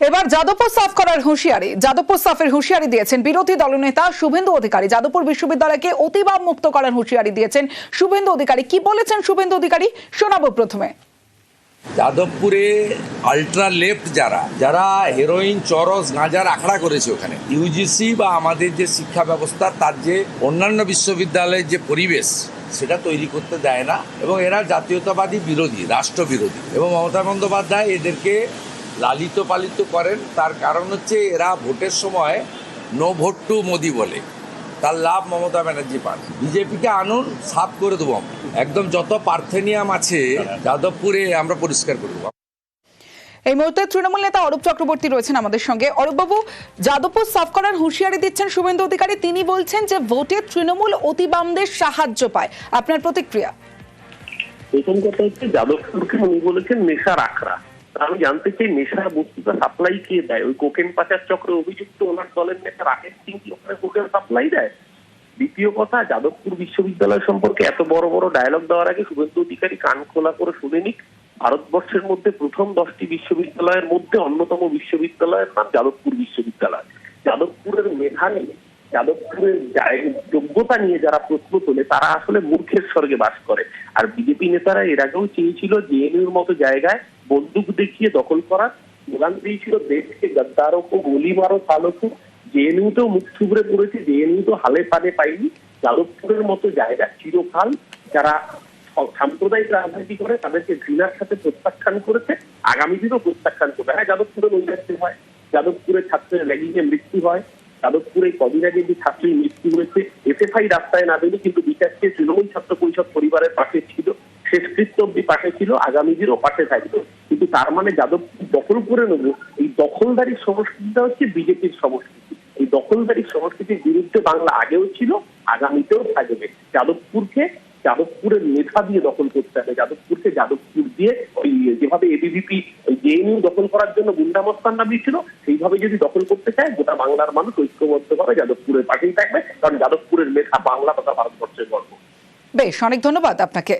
এবার যাদবপুর সাফ করার হুঁশিয়ারি। যাদবপুর সাফের হুঁশিয়ারি দিয়েছেন বিরোধী দলনেতা শুভেন্দু অধিকারী। যাদবপুর বিশ্ববিদ্যালয়কে অতিবাব মুক্ত করার হুঁশিয়ারি দিয়েছেন শুভেন্দু অধিকারী। কি বলেছেন শুভেন্দু অধিকারী? শোনাবো প্রথমে। যাদবপুরে আলট্রা লেফট যারা যারা হেরোইন চরস, গাঁজার আখড়া করেছে ওখানে ইউজিসি বা আমাদের যে শিক্ষা ব্যবস্থা, তার যে অন্যান্য বিশ্ববিদ্যালয়ের যে পরিবেশ, সেটা তৈরি করতে দেয় না। এবং এরা জাতীয়তাবাদী বিরোধী রাষ্ট্র বিরোধী এবং মমতা বন্দ্যোপাধ্যায় এদেরকে লালিত পালিত করেন। তার কারণ হচ্ছে এরা ভোটের সময় নো ভোট টু মোদি বলে। তার লাভ মমতা ব্যানার্জি পান। বিজেপিকে আনুন সাফ করে দেবো একদম যত পার্থেনিয়াম আছে যাদবপুরে আমরা পরিষ্কার করে দেবো। এই মুহূর্তে তৃণমূল নেতা অরূপ চক্রবর্তী রয়েছেন আমাদের সঙ্গে। অরূপবাবু যাদবপুর সাফ করার হুঁশিয়ারি দিচ্ছেন শুভেন্দু অধিকারী। তিনি বলছেন যে ভোটে তৃণমূল অতিবামদের সাহায্য পায়। আপনার প্রতিক্রিয়া? প্রথম কথা হচ্ছে যাদবপুরকে উনি বলেছেন নেশার আখড়া। তা আমি জানতে চাই, নেশার বস্তুটা সাপ্লাই কে দেয়? ওই কোকেন পাচার চক্রে অভিযুক্ত ওনার দলের নেতা রাকেশ সিং কি ওখানে কোকেন সাপ্লাই দেয়? দ্বিতীয় কথা, যাদবপুর বিশ্ববিদ্যালয় সম্পর্কে এত বড় বড় ডায়লগ দেওয়ার আগে শুভেন্দু অধিকারী কান খোলা করে শুনে নিক, ভারতবর্ষের মধ্যে প্রথম দশটি বিশ্ববিদ্যালয়ের মধ্যে অন্যতম বিশ্ববিদ্যালয়ের নাম যাদবপুর বিশ্ববিদ্যালয়। যাদবপুরের মেধা নিয়ে যাদবপুরের যোগ্যতা নিয়ে যারা প্রশ্ন তোলে, তারা আসলে মূর্খের স্বর্গে বাস করে। আর বিজেপি নেতারা এর আগেও চেয়েছিল জেএনইউর মতো জায়গায় বন্দুক দেখিয়ে দখল করার। স্লোগান দিয়েছিল দেশকে গদ্দারও কো গুলি মারো চালকো জেএনইউ তেও মুখ থুবড়ে পড়েছে জেএনইউ তো হালে পানে পাইনি যাদবপুরের মতো জায়গা চিরকাল যারা সাম্প্রদায়িক রাজনীতি করে, তাদেরকে ঘৃণার সাথে প্রত্যাখ্যান করেছে। আগামী দিনও প্রত্যাখ্যান করবে। হ্যাঁ যাদবপুরে নৈরাজ্য হয়, যাদবপুরে ছাত্রের র্যাগিংয়ে মৃত্যু হয়। যাদবপুরে কদিন আগে যে ছাত্রীর মৃত্যু হয়েছে এসএফআই রাস্তায় নামেনি কিন্তু বিচারকে তৃণমূল ছাত্র পরিষদ পরিবারের পাশে ছিল, শেষকৃত্য অব্দি পাশে ছিল, আগামী দিনও পাশে থাকবে। কিন্তু তার মানে যাদবপুর দখল করে নেব, এই দখলদারি সংস্কৃতিটা হচ্ছে বিজেপির সংস্কৃতি। এই দখলদারি সংস্কৃতির বিরুদ্ধে বাংলা আগেও ছিল, আগামীতেও থাকবে। যাদবপুরকে, যাদবপুরের মেধা দিয়ে দখল করতে হবে, যাদবপুরকে যাদবপুর দিয়ে ওই যেভাবে এবিভিপি জেএনইউ দখল করার জন্য গুন্ডামস্তান নামিয়েছিল সেইভাবে যদি দখল করতে চায়, গোটা বাংলার মানুষ ঐক্যবদ্ধভাবে যাদবপুরের পাশেই থাকবে কারণ যাদবপুরের লেখা বাংলা তথা ভারতবর্ষের গর্ব। বেশ, অনেক ধন্যবাদ আপনাকে।